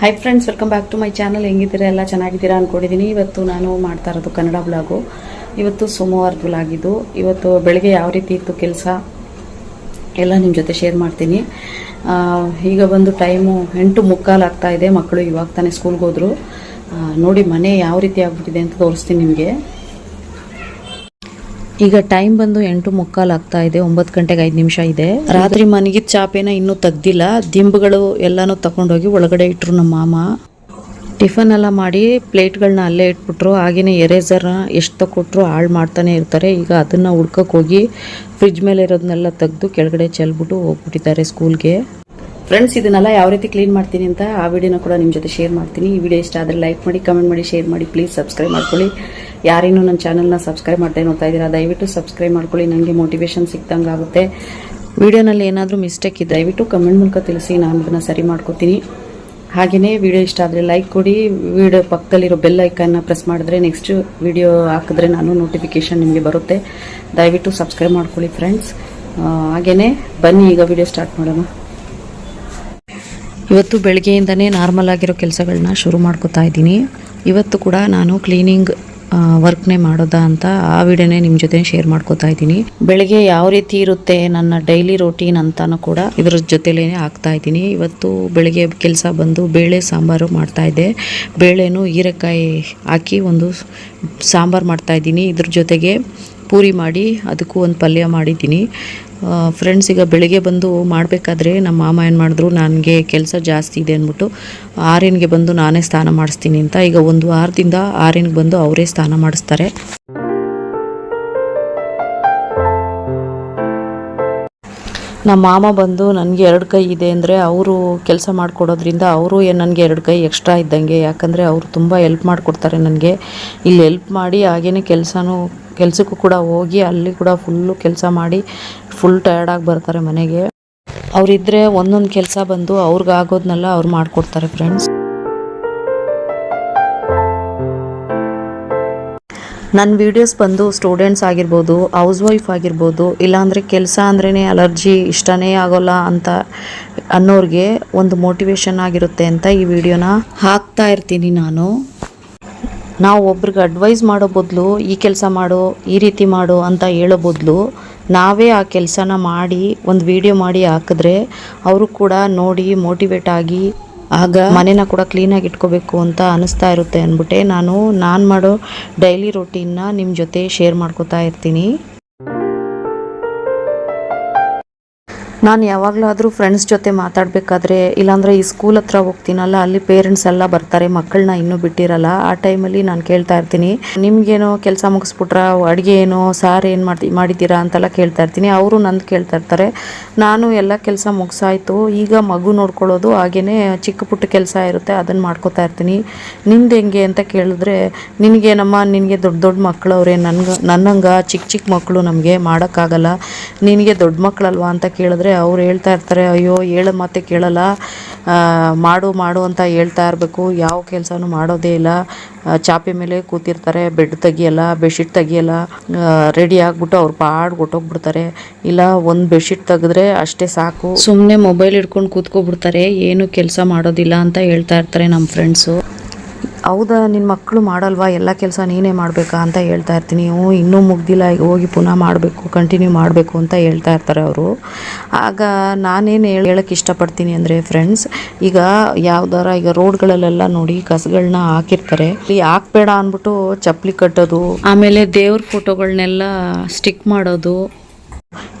Hi friends welcome back to my channel ಹೆಂಗಿದ್ದೀರಾ? ಎಲ್ಲ ಚೆನ್ನಾಗಿದ್ದೀರಾ ಅಂದ್ಕೊಂಡಿದ್ದೀನಿ ಇವತ್ತು ನಾನು ಮಾಡ್ತಾ ಇರೋದು ಕನ್ನಡ ಬ್ಲಾಗು ಇವತ್ತು ಸೋಮವಾರದ ಇದು ಇವತ್ತು ಬೆಳಗ್ಗೆ ಯಾವ ರೀತಿ ಇತ್ತು ಕೆಲಸ? ಎಲ್ಲ ನಿಮ್ಮ ಜೊತೆ ಶೇರ್ ಮಾಡ್ತೀನಿ. ಈಗ ಬಂದು ಟೈಮು ಎಂಟು ಮುಕ್ಕಾಲು ಆಗ್ತಾ ಇದೆ. ಮಕ್ಕಳು ಇವಾಗ ತಾನೇ ಸ್ಕೂಲ್ಗೆ ಹೋದ್ರು. ನೋಡಿ ಮನೆ ಯಾವ ರೀತಿ ಆಗ್ಬಿಟ್ಟಿದೆ ಅಂತ ತೋರಿಸ್ತೀನಿ ನಿಮಗೆ. ಈಗ ಟೈಮ್ ಬಂದು ಎಂಟು ಮುಕ್ಕಾಲು ಆಗ್ತಾ ಇದೆ, ಒಂಬತ್ತು ಗಂಟೆಗೆ ಐದು ನಿಮಿಷ ಇದೆ. ರಾತ್ರಿ ಮನಗಿದ ಚಾಪೇನ ಇನ್ನೂ ತೆಗ್ದಿಲ್ಲ. ದಿಂಬುಗಳು ಎಲ್ಲಾನು ತಗೊಂಡೋಗಿ ಒಳಗಡೆ ಇಟ್ರು ನಮ್ಮ ಮಾಮ. ಟಿಫನ್ ಎಲ್ಲ ಮಾಡಿ ಪ್ಲೇಟ್ಗಳನ್ನ ಅಲ್ಲೇ ಇಟ್ಬಿಟ್ರು. ಹಾಗೇನೆ ಎರೇಸರ್ನ ಎಷ್ಟು ತಗೊಟ್ರು ಹಾಳು ಮಾಡ್ತಾನೆ ಇರ್ತಾರೆ. ಈಗ ಅದನ್ನು ಹುಡ್ಕಕ್ಕೆ ಹೋಗಿ ಫ್ರಿಜ್ ಮೇಲೆ ಇರೋದನ್ನೆಲ್ಲ ತೆಗೆದು ಕೆಳಗಡೆ ಚೆಲ್ಬಿಟ್ಟು ಹೋಗ್ಬಿಟ್ಟಿದ್ದಾರೆ ಸ್ಕೂಲ್ಗೆ ಫ್ರೆಂಡ್ಸ್ ಇದನ್ನೆಲ್ಲ ಯಾವ ರೀತಿ ಕ್ಲೀನ್ ಮಾಡ್ತೀನಿ ಅಂತ ಆ ವಿಡಿಯೋನ ಕೂಡ ನಿಮ್ಮ ಜೊತೆ ಶೇರ್ ಮಾಡ್ತೀನಿ. ಈ ವಿಡಿಯೋ ಇಷ್ಟ ಆದರೆ ಲೈಕ್ ಮಾಡಿ ಕಮೆಂಟ್ ಮಾಡಿ ಶೇರ್ ಮಾಡಿ. ಪ್ಲೀಸ್ ಸಬ್ಸ್ಕ್ರೈಬ್ ಮಾಡ್ಕೊಳ್ಳಿ. ಯಾರೇನು ನನ್ನ ಚಾನಲ್ನ ಸಬ್ಸ್ಕ್ರೈಬ್ ಮಾಡ್ತಾ ನೋಡ್ತಾ ಇದ್ದೀರಾ, ದಯವಿಟ್ಟು ಸಬ್ಸ್ಕ್ರೈಬ್ ಮಾಡ್ಕೊಳ್ಳಿ, ನನಗೆ ಮೋಟಿವೇಶನ್ ಸಿಕ್ದಂಗೆ ಆಗುತ್ತೆ. ವಿಡಿಯೋನಲ್ಲಿ ಏನಾದರೂ ಮಿಸ್ಟೇಕ್ ಇದೆ ದಯವಿಟ್ಟು ಕಮೆಂಟ್ ಮೂಲಕ ತಿಳಿಸಿ, ನಾನು ಅದನ್ನು ಸರಿ ಮಾಡ್ಕೋತೀನಿ. ಹಾಗೆಯೇ ವಿಡಿಯೋ ಇಷ್ಟ ಆದರೆ ಲೈಕ್ ಕೊಡಿ, ವಿಡಿಯೋ ಪಕ್ಕದಲ್ಲಿರೋ ಬೆಲ್ ಐಕನ್ನ ಪ್ರೆಸ್ ಮಾಡಿದ್ರೆ ನೆಕ್ಸ್ಟ್ ವಿಡಿಯೋ ಹಾಕಿದ್ರೆ ನಾನು ನೋಟಿಫಿಕೇಶನ್ ನಿಮಗೆ ಬರುತ್ತೆ. ದಯವಿಟ್ಟು ಸಬ್ಸ್ಕ್ರೈಬ್ ಮಾಡ್ಕೊಳ್ಳಿ ಫ್ರೆಂಡ್ಸ್ ಹಾಗೆಯೇ ಬನ್ನಿ, ಈಗ ವಿಡಿಯೋ ಸ್ಟಾರ್ಟ್ ಮಾಡೋಣ. ಇವತ್ತು ಬೆಳಗ್ಗೆಯಿಂದನೇ ನಾರ್ಮಲ್ ಆಗಿರೋ ಕೆಲಸಗಳನ್ನ ಶುರು ಮಾಡ್ಕೋತಾ ಇದ್ದೀನಿ. ಇವತ್ತು ಕೂಡ ನಾನು ಕ್ಲೀನಿಂಗ್ ವರ್ಕ್ನೇ ಮಾಡೋದಾ ಅಂತ ಆ ವಿಡಿಯೋನೇ ನಿಮ್ಮ ಜೊತೆ ಶೇರ್ ಮಾಡ್ಕೋತಾ ಇದ್ದೀನಿ. ಬೆಳಗ್ಗೆ ಯಾವ ರೀತಿ ಇರುತ್ತೆ ನನ್ನ ಡೈಲಿ ರೋಟೀನ್ ಅಂತಾನು ಕೂಡ ಇದ್ರ ಜೊತೆಲೇ ಹಾಕ್ತಾ ಇದ್ದೀನಿ. ಇವತ್ತು ಬೆಳಗ್ಗೆ ಕೆಲಸ ಬಂದು ಬೇಳೆ ಸಾಂಬಾರು ಮಾಡ್ತಾ ಇದ್ದೆ. ಬೇಳೆನೂ ಹೀರೆಕಾಯಿ ಹಾಕಿ ಒಂದು ಸಾಂಬಾರು ಮಾಡ್ತಾ ಇದ್ದೀನಿ. ಇದ್ರ ಜೊತೆಗೆ ಪೂರಿ ಮಾಡಿ, ಅದಕ್ಕೂ ಒಂದು ಪಲ್ಯ ಮಾಡಿದ್ದೀನಿ. ಫ್ರೆಂಡ್ಸ್ ಈಗ ಬೆಳಿಗ್ಗೆ ಬಂದು ಮಾಡಬೇಕಾದ್ರೆ ನಮ್ಮ ಮಾಮ ಏನು ಮಾಡಿದ್ರು, ನನಗೆ ಕೆಲಸ ಜಾಸ್ತಿ ಇದೆ ಅಂದ್ಬಿಟ್ಟು ಆರ್ಯನ್ಗೆ ಬಂದು ನಾನೇ ಸ್ನಾನ ಮಾಡಿಸ್ತೀನಿ ಅಂತ ಈಗ ಒಂದು ವಾರದಿಂದ ಆರ್ಯನ್ಗೆ ಬಂದು ಅವರೇ ಸ್ನಾನ ಮಾಡಿಸ್ತಾರೆ. ನಮ್ಮ ಮಾಮ ಬಂದು ನನಗೆ ಎರಡು ಕೈ ಇದೆ ಅಂದರೆ ಅವರು ಕೆಲಸ ಮಾಡಿಕೊಡೋದ್ರಿಂದ ಅವರು ನನಗೆ ಎರಡು ಕೈ ಎಕ್ಸ್ಟ್ರಾ ಇದ್ದಂಗೆ, ಯಾಕಂದರೆ ಅವರು ತುಂಬ ಎಲ್ಪ್ ಮಾಡಿಕೊಡ್ತಾರೆ ನನಗೆ. ಇಲ್ಲಿ ಎಲ್ಪ್ ಮಾಡಿ ಹಾಗೇ ಕೆಲಸನೂ, ಕೆಲಸಕ್ಕೂ ಕೂಡ ಹೋಗಿ ಅಲ್ಲಿ ಕೂಡ ಫುಲ್ಲು ಕೆಲಸ ಮಾಡಿ ಫುಲ್ ಟಯರ್ಡಾಗಿ ಬರ್ತಾರೆ ಮನೆಗೆ. ಅವರಿದ್ದರೆ ಒಂದೊಂದು ಕೆಲಸ ಬಂದು ಅವ್ರಿಗಾಗೋದನ್ನೆಲ್ಲ ಅವ್ರು ಮಾಡಿಕೊಡ್ತಾರೆ ಫ್ರೆಂಡ್ಸ್ ನನ್ನ ವೀಡಿಯೋಸ್ ಬಂದು ಸ್ಟೂಡೆಂಟ್ಸ್ ಆಗಿರ್ಬೋದು ಹೌಸ್ ವೈಫ್ ಆಗಿರ್ಬೋದು, ಇಲ್ಲಾಂದರೆ ಕೆಲಸ ಅಂದ್ರೇ ಅಲರ್ಜಿ ಇಷ್ಟನೇ ಆಗೋಲ್ಲ ಅಂತ ಅನ್ನೋರಿಗೆ ಒಂದು ಮೋಟಿವೇಶನ್ ಆಗಿರುತ್ತೆ ಅಂತ ಈ ವಿಡಿಯೋನ ಹಾಕ್ತಾ ಇರ್ತೀನಿ ನಾನು. ನಾವು ಒಬ್ರಿಗೆ ಅಡ್ವೈಸ್ ಮಾಡೋ ಬದಲು ಈ ಕೆಲಸ ಮಾಡು, ಈ ರೀತಿ ಮಾಡು ಅಂತ ಹೇಳೋ ಬದಲು ನಾವೇ ಆ ಕೆಲಸನ ಮಾಡಿ, ಒಂದು ವಿಡಿಯೋ ಮಾಡಿ ಹಾಕಿದ್ರೆ ಅವರು ಕೂಡ ನೋಡಿ ಮೋಟಿವೇಟ್ ಆಗಿ ಆಗ ಮನೇನ ಕೂಡ ಕ್ಲೀನಾಗಿ ಇಟ್ಕೋಬೇಕು ಅಂತ ಅನಿಸ್ತಾ ಇರುತ್ತೆ ಅಂದ್ಬಿಟ್ಟೆ. ನಾನು ನಾನು ಮಾಡೋ ಡೈಲಿ ರೊಟೀನ್ನ ನಿಮ್ಮ ಜೊತೆ ಶೇರ್ ಮಾಡ್ಕೋತಾ ಇರ್ತೀನಿ. ನಾನು ಯಾವಾಗಲಾದರೂ ಫ್ರೆಂಡ್ಸ್ ಜೊತೆ ಮಾತಾಡಬೇಕಾದ್ರೆ, ಇಲ್ಲಾಂದರೆ ಈ ಸ್ಕೂಲ್ ಹತ್ರ ಹೋಗ್ತೀನಲ್ಲ, ಅಲ್ಲಿ ಪೇರೆಂಟ್ಸ್ ಎಲ್ಲ ಬರ್ತಾರೆ ಮಕ್ಕಳನ್ನ ಇನ್ನೂ ಬಿಟ್ಟಿರಲ್ಲ, ಆ ಟೈಮಲ್ಲಿ ನಾನು ಕೇಳ್ತಾ ಇರ್ತೀನಿ. ನಿಮ್ಗೇನೋ ಕೆಲಸ ಮುಗಿಸ್ಬಿಟ್ರ, ಅಡುಗೆ ಏನೋ, ಸಾರು ಏನು ಮಾಡ್ತಿ, ಮಾಡಿದ್ದೀರಾ ಅಂತೆಲ್ಲ ಕೇಳ್ತಾ ಇರ್ತೀನಿ. ಅವರು ನಂದು ಕೇಳ್ತಾ ಇರ್ತಾರೆ. ನಾನು ಎಲ್ಲ ಕೆಲಸ ಮುಗಿಸಾಯಿತು. ಈಗ ಮಗು ನೋಡ್ಕೊಳ್ಳೋದು ಹಾಗೆಯೇ ಚಿಕ್ಕ ಪುಟ್ಟ ಕೆಲಸ ಇರುತ್ತೆ ಅದನ್ನು ಮಾಡ್ಕೋತಾ ಇರ್ತೀನಿ. ನಿಂದು ಹೆಂಗೆ ಅಂತ ಕೇಳಿದ್ರೆ, ನಿನಗೇನಮ್ಮ, ನಿನಗೆ ದೊಡ್ಡ ದೊಡ್ಡ ಮಕ್ಕಳವ್ರೆ ನನ್ಗೆ, ನನ್ನಂಗೆ ಚಿಕ್ಕ ಚಿಕ್ಕ ಮಕ್ಕಳು ನಮಗೆ ಮಾಡೋಕ್ಕಾಗಲ್ಲ. ನಿನಗೆ ದೊಡ್ಡ ಮಕ್ಕಳಲ್ವಾ ಅಂತ ಕೇಳಿದ್ರೆ ಅವ್ರು ಹೇಳ್ತಾ ಇರ್ತಾರೆ, ಅಯ್ಯೋ, ಹೇಳೋ ಮಾತೆ ಕೇಳಲ್ಲ. ಮಾಡು ಮಾಡು ಅಂತ ಹೇಳ್ತಾ ಇರಬೇಕು. ಯಾವ ಕೆಲಸನೂ ಮಾಡೋದೇ ಇಲ್ಲ. ಚಾಪೆ ಮೇಲೆ ಕೂತಿರ್ತಾರೆ, ಬೆಡ್ ತೆಗಿಯಲ್ಲ, ಬೆಡ್ಶೀಟ್ ತೆಗಿಯಲ್ಲ. ರೆಡಿ ಆಗ್ಬಿಟ್ಟು ಅವ್ರು ಪಾಡ್ ಕೊಟ್ಟೋಗ್ಬಿಡ್ತಾರೆ. ಇಲ್ಲ, ಒಂದು ಬೆಡ್ಶೀಟ್ ತೆಗೆದ್ರೆ ಅಷ್ಟೇ ಸಾಕು. ಸುಮ್ಮನೆ ಮೊಬೈಲ್ ಹಿಡ್ಕೊಂಡು ಕೂತ್ಕೊಬಿಡ್ತಾರೆ. ಏನು ಕೆಲಸ ಮಾಡೋದಿಲ್ಲ ಅಂತ ಹೇಳ್ತಾ ಇರ್ತಾರೆ ನಮ್ಮ ಫ್ರೆಂಡ್ಸು ಹೌದಾ ನಿನ್ನ ಮಕ್ಕಳು ಮಾಡಲ್ವಾ? ಎಲ್ಲ ಕೆಲಸ ನೀನೇ ಮಾಡಬೇಕಾ ಅಂತ ಹೇಳ್ತಾ ಇರ್ತೀನಿ. ಹ್ಞೂ, ಇನ್ನೂ ಮುಗ್ದಿಲ್ಲ. ಹೋಗಿ ಪುನಃ ಮಾಡಬೇಕು ಕಂಟಿನ್ಯೂ ಮಾಡಬೇಕು ಅಂತ ಹೇಳ್ತಾ ಇರ್ತಾರೆ ಅವರು. ಆಗ ನಾನೇನು ಹೇಳಿ ಹೇಳಕ್ಕೆ ಇಷ್ಟಪಡ್ತೀನಿ ಅಂದರೆ ಫ್ರೆಂಡ್ಸ್ ಈಗ ಯಾವ್ದಾರ ಈಗ ರೋಡ್ಗಳಲ್ಲೆಲ್ಲ ನೋಡಿ ಕಸಗಳನ್ನ ಹಾಕಿರ್ತಾರೆ. ಇಲ್ಲಿ ಹಾಕ್ಬೇಡ ಅಂದ್ಬಿಟ್ಟು ಚಪ್ಪಲಿ ಕಟ್ಟೋದು, ಆಮೇಲೆ ದೇವ್ರ ಫೋಟೋಗಳನ್ನೆಲ್ಲ ಸ್ಟಿಕ್ ಮಾಡೋದು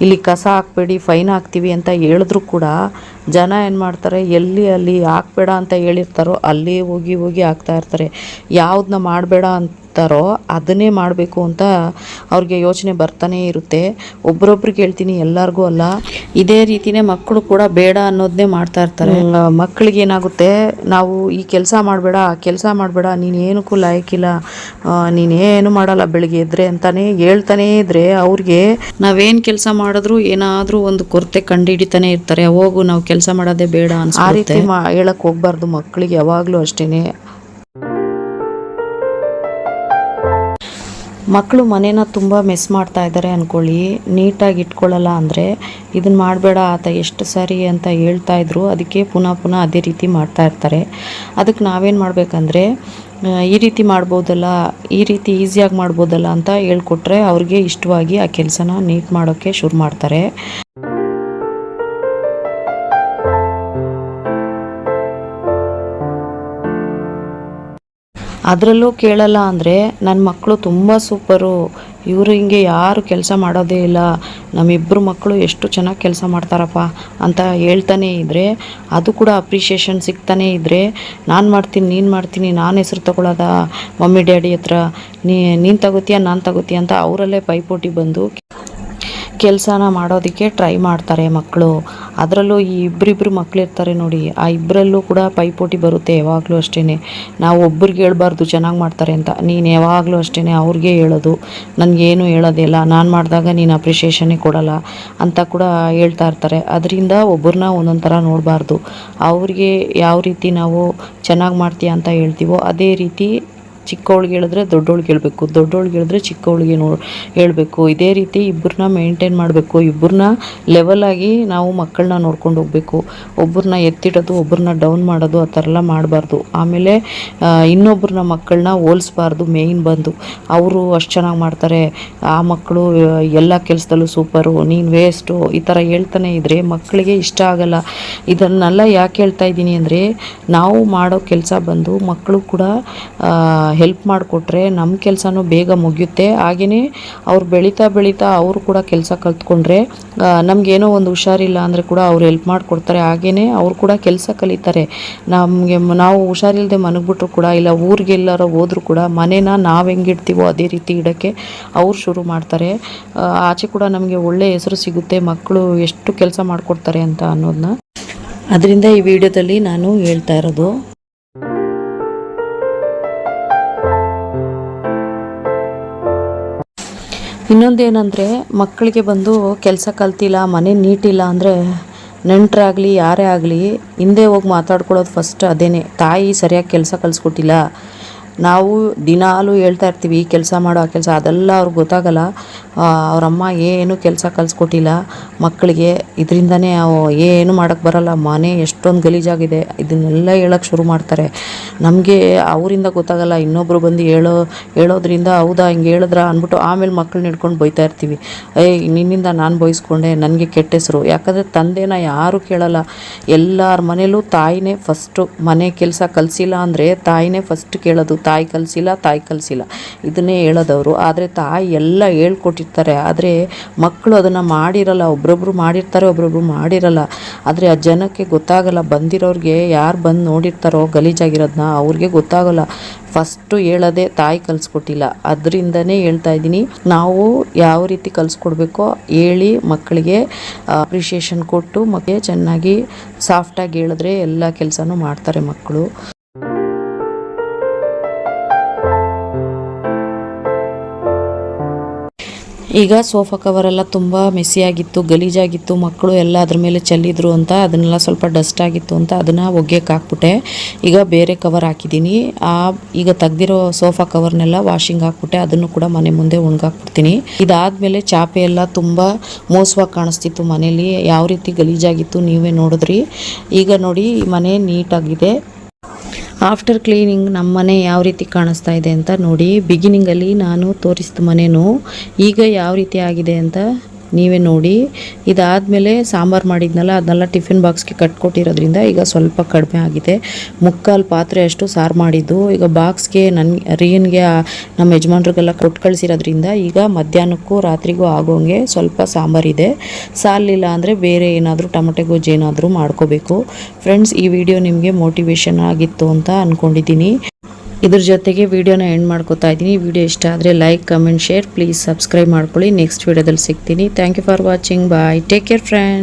ಇಲ್ಲಿ ಕಸ ಹಾಕ್ಬೇಡಿ, ಫೈನ್ ಹಾಕ್ತೀವಿ ಅಂತ ಹೇಳಿದ್ರು ಕೂಡ ಜನ ಏನು ಮಾಡ್ತಾರೆ, ಎಲ್ಲಿ ಅಲ್ಲಿ ಹಾಕ್ಬೇಡ ಅಂತ ಹೇಳಿರ್ತಾರೋ ಅಲ್ಲಿ ಹೋಗಿ ಹೋಗಿ ಹಾಕ್ತಾ ಇರ್ತಾರೆ. ಯಾವುದನ್ನ ಮಾಡಬೇಡ ಅಂತಾರೋ ಅದನ್ನೇ ಮಾಡಬೇಕು ಅಂತ ಅವ್ರಿಗೆ ಯೋಚನೆ ಬರ್ತಾನೆ ಇರುತ್ತೆ. ಒಬ್ರೊಬ್ರಿಗೆ ಹೇಳ್ತೀನಿ ಎಲ್ಲರಿಗೂ ಅಲ್ಲ. ಇದೇ ರೀತಿನೇ ಮಕ್ಕಳು ಕೂಡ ಬೇಡ ಅನ್ನೋದನ್ನೇ ಮಾಡ್ತಾ ಇರ್ತಾರೆ. ಮಕ್ಕಳಿಗೆ ಏನಾಗುತ್ತೆ ನಾವು ಈ ಕೆಲಸ ಮಾಡಬೇಡ ಆ ಕೆಲಸ ಮಾಡಬೇಡ ನೀನು ಏನಕ್ಕೂ ಲಾಯಕ್ಕಿಲ್ಲ ನೀನೇನು ಮಾಡಲ್ಲ ಬೆಳಿಗ್ಗೆ ಇದ್ರೆ ಅಂತಾನೆ ಹೇಳ್ತಾನೆ ಇದ್ರೆ ಅವ್ರಿಗೆ ನಾವೇನು ಕೆಲಸ ಮಾಡಿದ್ರು ಏನಾದರೂ ಒಂದು ಕೊರತೆ ಕಂಡುಹಿಡಿತಾನೆ ಇರ್ತಾರೆ. ಹೋಗು ನಾವು ಕೆಲಸ ಮಾಡೋದೇ ಬೇಡ ಅನ್ಸುತ್ತೆ ಆ ರೀತಿ ಹೇಳಕ್ ಹೋಗ್ಬಾರ್ದು ಮಕ್ಕಳಿಗೆ ಯಾವಾಗಲೂ ಅಷ್ಟೇನೆ. ಮಕ್ಕಳು ಮನೇನ ತುಂಬ ಮಿಸ್ ಮಾಡ್ತಾ ಇದ್ದಾರೆ ಅಂದ್ಕೊಳ್ಳಿ ನೀಟಾಗಿ ಇಟ್ಕೊಳ್ಳಲ್ಲ ಅಂದರೆ ಇದನ್ನು ಮಾಡಬೇಡ ಆತ ಎಷ್ಟು ಸರಿ ಅಂತ ಹೇಳ್ತಾ ಇದ್ರು. ಅದಕ್ಕೆ ಪುನಃ ಪುನಃ ಅದೇ ರೀತಿ ಮಾಡ್ತಾ ಇರ್ತಾರೆ. ಅದಕ್ಕೆ ನಾವೇನು ಮಾಡಬೇಕಂದ್ರೆ ಈ ರೀತಿ ಮಾಡ್ಬೋದಲ್ಲ, ಈ ರೀತಿ ಈಸಿಯಾಗಿ ಮಾಡ್ಬೋದಲ್ಲ ಅಂತ ಹೇಳ್ಕೊಟ್ರೆ ಅವ್ರಿಗೆ ಇಷ್ಟವಾಗಿ ಆ ಕೆಲಸನ ನೀಟ್ ಮಾಡೋಕ್ಕೆ ಶುರು ಮಾಡ್ತಾರೆ. ಅದರಲ್ಲೂ ಕೇಳಲ್ಲ ಅಂದರೆ ನನ್ನ ಮಕ್ಕಳು ತುಂಬ ಸೂಪರು. ಇವರು ಹಿಂಗೆ ಯಾರು ಕೆಲಸ ಮಾಡೋದೇ ಇಲ್ಲ. ನಮ್ಮಿಬ್ಬರು ಮಕ್ಕಳು ಎಷ್ಟು ಚೆನ್ನಾಗಿ ಕೆಲಸ ಮಾಡ್ತಾರಪ್ಪ ಅಂತ ಹೇಳ್ತಾನೆ ಇದ್ದರೆ ಅದು ಕೂಡ ಅಪ್ರಿಷಿಯೇಷನ್ ಸಿಗ್ತಾನೇ ಇದ್ದರೆ ನಾನು ಮಾಡ್ತೀನಿ, ನೀನು ಮಾಡ್ತೀನಿ, ನಾನು ಹೆಸ್ರು ತಗೊಳ್ಳೋದ ಮಮ್ಮಿ, ಡ್ಯಾಡಿ ಹತ್ರ ನೀನು ತಗೋತೀಯ, ನಾನು ತಗೋತೀಯ ಅಂತ ಅವರಲ್ಲೇ ಪೈಪೋಟಿ ಬಂದು ಕೆಲಸನ ಮಾಡೋದಕ್ಕೆ ಟ್ರೈ ಮಾಡ್ತಾರೆ ಮಕ್ಕಳು ಅದರಲ್ಲೂ ಈ ಇಬ್ಬರಿಬ್ಬರು ಮಕ್ಕಳು ಇರ್ತಾರೆ ನೋಡಿ. ಆ ಇಬ್ಬರಲ್ಲೂ ಕೂಡ ಪೈಪೋಟಿ ಬರುತ್ತೆ ಯಾವಾಗಲೂ ಅಷ್ಟೇ ನಾವು ಒಬ್ರಿಗೆ ಹೇಳ್ಬಾರ್ದು ಚೆನ್ನಾಗಿ ಮಾಡ್ತಾರೆ ಅಂತ. ನೀನು ಯಾವಾಗಲೂ ಅಷ್ಟೇ ಅವ್ರಿಗೆ ಹೇಳೋದು. ನನಗೇನು ಹೇಳೋದಿಲ್ಲ. ನಾನು ಮಾಡಿದಾಗ ನೀನು ಅಪ್ರಿಷಿಯೇಷನ್ನೇ ಕೊಡಲ್ಲ ಅಂತ ಕೂಡ ಹೇಳ್ತಾ ಇರ್ತಾರೆ. ಅದರಿಂದ ಒಬ್ಬರನ್ನ ಒಂದೊಂದು ಥರ ನೋಡಬಾರ್ದು. ಅವ್ರಿಗೆ ಯಾವ ರೀತಿ ನಾವು ಚೆನ್ನಾಗಿ ಮಾಡ್ತೀಯ ಅಂತ ಹೇಳ್ತೀವೋ ಅದೇ ರೀತಿ ಚಿಕ್ಕವಳಿಗೆ ಹೇಳಿದ್ರೆ ದೊಡ್ಡವಳಿಗೆ ಹೇಳಬೇಕು, ದೊಡ್ಡವಳಿಗೆ ಹೇಳಿದ್ರೆ ಚಿಕ್ಕವಳಿಗೆ ನೋ, ಹೇಳಬೇಕು. ಇದೇ ರೀತಿ ಇಬ್ಬರನ್ನ ಮೇಂಟೈನ್ ಮಾಡಬೇಕು. ಇಬ್ಬರನ್ನ ಲೆವೆಲಾಗಿ ನಾವು ಮಕ್ಕಳನ್ನ ನೋಡ್ಕೊಂಡು ಹೋಗಬೇಕು. ಒಬ್ಬರನ್ನ ಎತ್ತಿಡೋದು, ಒಬ್ಬರನ್ನ ಡೌನ್ ಮಾಡೋದು, ಆ ಥರ ಎಲ್ಲ ಮಾಡಬಾರ್ದು. ಆಮೇಲೆ ಇನ್ನೊಬ್ಬರನ್ನ ಮಕ್ಕಳನ್ನ ಹೋಲಿಸ್ಬಾರ್ದು ಮೇಯ್ನ್ ಬಂದು. ಅವರು ಅಷ್ಟು ಚೆನ್ನಾಗಿ ಮಾಡ್ತಾರೆ. ಆ ಮಕ್ಕಳು, ಎಲ್ಲ ಕೆಲಸದಲ್ಲೂ ಸೂಪರು ನೀನು ವೇಸ್ಟು ಈ ಥರ ಹೇಳ್ತಾನೆ ಇದ್ದರೆ ಮಕ್ಕಳಿಗೆ ಇಷ್ಟ ಆಗಲ್ಲ. ಇದನ್ನೆಲ್ಲ ಯಾಕೆ ಹೇಳ್ತಾ ಇದ್ದೀನಿ ಅಂದರೆ, ನಾವು ಮಾಡೋ ಕೆಲಸ ಬಂದು ಮಕ್ಕಳು ಕೂಡ ಹೆಲ್ಪ್ ಮಾಡಿಕೊಟ್ರೆ ನಮ್ಮ ಕೆಲಸನೂ ಬೇಗ ಮುಗಿಯುತ್ತೆ. ಹಾಗೆಯೇ ಅವ್ರು ಬೆಳೀತಾ ಬೆಳೀತಾ ಅವರು ಕೂಡ ಕೆಲಸ ಕಲ್ತ್ಕೊಂಡ್ರೆ ನಮಗೇನೋ ಒಂದು ಹುಷಾರಿಲ್ಲ ಅಂದರೆ ಕೂಡ ಅವ್ರು ಹೆಲ್ಪ್ ಮಾಡಿಕೊಡ್ತಾರೆ. ಹಾಗೆಯೇ ಅವ್ರು ಕೂಡ ಕೆಲಸ ಕಲಿತಾರೆ. ನಮಗೆ ನಾವು ಹುಷಾರಿಲ್ಲದೆ ಮನಗ್ಬಿಟ್ರು ಕೂಡ ಇಲ್ಲ ಊರಿಗೆಲ್ಲರೂ ಹೋದರೂ ಕೂಡ ಮನೇನ ನಾವು ಹೆಂಗಿಡ್ತೀವೋ ಅದೇ ರೀತಿ ಇಡೋಕ್ಕೆ ಅವ್ರು ಶುರು ಮಾಡ್ತಾರೆ. ಆಚೆ ಕೂಡ ನಮಗೆ ಒಳ್ಳೆಯ ಹೆಸರು ಸಿಗುತ್ತೆ. ಮಕ್ಕಳು ಎಷ್ಟು ಕೆಲಸ ಮಾಡಿಕೊಡ್ತಾರೆ ಅಂತ ಅನ್ನೋದನ್ನ ಅದರಿಂದ ಈ ವಿಡಿಯೋದಲ್ಲಿ ನಾನು ಹೇಳ್ತಾ ಇರೋದು ಇನ್ನೊಂದೇನೆಂದರೆ, ಮಕ್ಕಳಿಗೆ ಬಂದು ಕೆಲಸ ಕಲ್ತಿಲ್ಲ, ಮನೆ ನೀಟಿಲ್ಲ ಅಂದರೆ ನೆಂಟರಾಗಲಿ, ಯಾರೇ ಆಗಲಿ, ಹಿಂದೆ ಹೋಗಿ ಮಾತಾಡ್ಕೊಳ್ಳೋದು ಫಸ್ಟ್ ಅದೇನೆ. ತಾಯಿ ಸರಿಯಾಗಿ ಕೆಲಸ ಕಲಿಸ್ಕೊಟ್ಟಿಲ್ಲ. ನಾವು ದಿನಾಲೂ ಹೇಳ್ತಾ ಇರ್ತೀವಿ, ಈ ಕೆಲಸ ಮಾಡೋ ಆ ಕೆಲಸ, ಅದೆಲ್ಲ ಅವ್ರಿಗೆ ಗೊತ್ತಾಗಲ್ಲ. ಅವರಮ್ಮ ಏನು ಕೆಲಸ ಕಲಿಸ್ಕೊಟ್ಟಿಲ್ಲ. ಮಕ್ಕಳಿಗೆ ಇದರಿಂದನೇ ಏನು ಮಾಡೋಕ್ಕೆ ಬರಲ್ಲ. ಮನೆ ಎಷ್ಟೊಂದು ಗಲೀಜಾಗಿದೆ. ಇದನ್ನೆಲ್ಲ ಹೇಳೋಕ್ಕೆ ಶುರು ಮಾಡ್ತಾರೆ. ನಮಗೆ ಅವರಿಂದ ಗೊತ್ತಾಗಲ್ಲ. ಇನ್ನೊಬ್ಬರು ಬಂದು ಹೇಳೋ, ಹೇಳೋದ್ರಿಂದ ಹೌದಾ, ಹಿಂಗೆ ಹೇಳಿದ್ರ ಅಂದ್ಬಿಟ್ಟು ಆಮೇಲೆ ಮಕ್ಕಳನ್ನ ಹಿಡ್ಕೊಂಡು ಬೈತಾ ಇರ್ತೀವಿ. ಏಯ್ ನಿನ್ನಿಂದ ನಾನು ಬೈಸ್ಕೊಂಡೆ, ನನಗೆ ಕೆಟ್ಟ ಹೆಸರು. ಯಾಕಂದರೆ ತಂದೆನ ಯಾರೂ ಕೇಳಲ್ಲ. ಎಲ್ಲರ ಮನೇಲೂ ತಾಯಿನೇ ಫಸ್ಟು ಮನೆ ಕೆಲಸ ಕಲಿಸಿಲ್ಲ ಅಂದರೆ ತಾಯಿನೇ ಫಸ್ಟ್ ಕೇಳೋದು. ತಾಯಿ ಕಲಿಸಿಲ್ಲ ತಾಯಿ ಕಲಿಸಿಲ್ಲ. ಇದನ್ನೇ ಹೇಳೋದವರು. ಆದರೆ ತಾಯಿ ಎಲ್ಲ ಹೇಳ್ಕೊಟ್ಟಿರ್ತಾರೆ. ಆದರೆ ಮಕ್ಕಳು ಅದನ್ನು ಮಾಡಿರಲ್ಲ, ಒಬ್ರೊಬ್ರು ಮಾಡಿರ್ತಾರೆ, ಒಬ್ರೊಬ್ರು ಮಾಡಿರಲ್ಲ. ಆದರೆ ಆ ಜನಕ್ಕೆ ಗೊತ್ತಾಗಲ್ಲ, ಬಂದಿರೋರಿಗೆ ಯಾರು ಬಂದು ನೋಡಿರ್ತಾರೋ ಗಲೀಜಾಗಿರೋದನ್ನ ಅವ್ರಿಗೆ ಗೊತ್ತಾಗಲ್ಲ. ಫಸ್ಟು ಹೇಳೋದೇ ತಾಯಿ ಕಲಿಸ್ಕೊಟ್ಟಿಲ್ಲ. ಅದರಿಂದನೇ ಹೇಳ್ತಾ ಇದ್ದೀನಿ, ನಾವು ಯಾವ ರೀತಿ ಕಲಿಸ್ಕೊಡ್ಬೇಕೋ ಹೇಳಿ ಮಕ್ಕಳಿಗೆ ಅಪ್ರಿಷಿಯೇಷನ್ ಕೊಟ್ಟು ಮಕ್ಕಳಿಗೆ ಚೆನ್ನಾಗಿ ಸಾಫ್ಟಾಗಿ ಹೇಳಿದ್ರೆ ಎಲ್ಲ ಕೆಲಸನೂ ಮಾಡ್ತಾರೆ ಮಕ್ಕಳು ಈಗ ಸೋಫಾ ಕವರೆಲ್ಲ ತುಂಬ ಮೆಸ್ಸಿಯಾಗಿತ್ತು ಗಲೀಜಾಗಿತ್ತು ಮಕ್ಕಳು ಎಲ್ಲ ಅದ್ರ ಮೇಲೆ ಚೆಲ್ಲಿದ್ರು ಅಂತ, ಅದನ್ನೆಲ್ಲ ಸ್ವಲ್ಪ ಡಸ್ಟ್ ಆಗಿತ್ತು ಅಂತ ಅದನ್ನು ಒಗ್ಗಕ್ಕೆ ಹಾಕ್ಬಿಟ್ಟೆ. ಈಗ ಬೇರೆ ಕವರ್ ಹಾಕಿದ್ದೀನಿ. ಆ, ಈಗ ತೆಗ್ದಿರೋ ಸೋಫಾ ಕವರ್ನೆಲ್ಲ ವಾಷಿಂಗ್ ಹಾಕ್ಬಿಟ್ಟೆ, ಅದನ್ನು ಕೂಡ ಮನೆ ಮುಂದೆ ಒಣಗಾಕ್ಬಿಡ್ತೀನಿ. ಇದಾದಮೇಲೆ ಚಾಪೆ ಎಲ್ಲ ತುಂಬ ಮೋಸವಾಗಿ ಕಾಣಿಸ್ತಿತ್ತು ಮನೇಲಿ, ಯಾವ ರೀತಿ ಗಲೀಜಾಗಿತ್ತು ನೀವೇ ನೋಡಿದ್ರಿ. ಈಗ ನೋಡಿ ಮನೆ ನೀಟಾಗಿದೆ ಆಫ್ಟರ್ ಕ್ಲೀನಿಂಗ್ ನಮ್ಮ ಮನೆ ಯಾವ ರೀತಿ ಕಾಣಿಸ್ತಾ ಇದೆ ಅಂತ ನೋಡಿ ಬಿಗಿನಿಂಗಲ್ಲಿ ನಾನು ತೋರಿಸಿದ ಮನೆಯೂ ಈಗ ಯಾವ ರೀತಿ ಆಗಿದೆ ಅಂತ ನೀವೇ ನೋಡಿ. ಇದಾದಮೇಲೆ ಸಾಂಬಾರು ಮಾಡಿದ್ನಲ್ಲ, ಅದನ್ನೆಲ್ಲ ಟಿಫಿನ್ ಬಾಕ್ಸ್ಗೆ ಕಟ್ಕೊಟ್ಟಿರೋದ್ರಿಂದ ಈಗ ಸ್ವಲ್ಪ ಕಡಿಮೆ ಆಗಿದೆ. ಮುಕ್ಕಾಲು ಪಾತ್ರೆ ಅಷ್ಟು ಸಾರು ಮಾಡಿದ್ದು. ಈಗ ಬಾಕ್ಸ್ಗೆ ನನ್ನ ರೀನ್ಗೆ ನಮ್ಮ ಯಜಮಾನ್ರಿಗೆಲ್ಲ ಕೊಟ್ಟು ಕಳಿಸಿರೋದ್ರಿಂದ ಈಗ ಮಧ್ಯಾಹ್ನಕ್ಕೂ ರಾತ್ರಿಗೂ ಆಗೋಂಗೆ ಸ್ವಲ್ಪ ಸಾಂಬಾರಿದೆ ಸಾಲಿಲ್ಲ ಅಂದರೆ ಬೇರೆ ಏನಾದರೂ ಟೊಮೆಟೊ ಗೊಜ್ಜು ಏನಾದರೂ ಮಾಡ್ಕೋಬೇಕು. ಫ್ರೆಂಡ್ಸ್, ಈ ವಿಡಿಯೋ ನಿಮಗೆ ಮೋಟಿವೇಶನ್ ಆಗಿತ್ತು ಅಂತ ಅಂದ್ಕೊಂಡಿದ್ದೀನಿ ಇದ್ರ ಜೊತೆಗೆ ವಿಡಿಯೋನ ಎಂಡ್ ಮಾಡ್ಕೋತಾ ಇದ್ದೀನಿ. ವಿಡಿಯೋ ಇಷ್ಟ ಆದರೆ like comment share please subscribe ಮಾಡ್ಕೊಳ್ಳಿ. ನೆಕ್ಸ್ಟ್ ವಿಡಿಯೋದಲ್ಲಿ ಸಿಗ್ತೀನಿ. Thank you for watching bye take care friend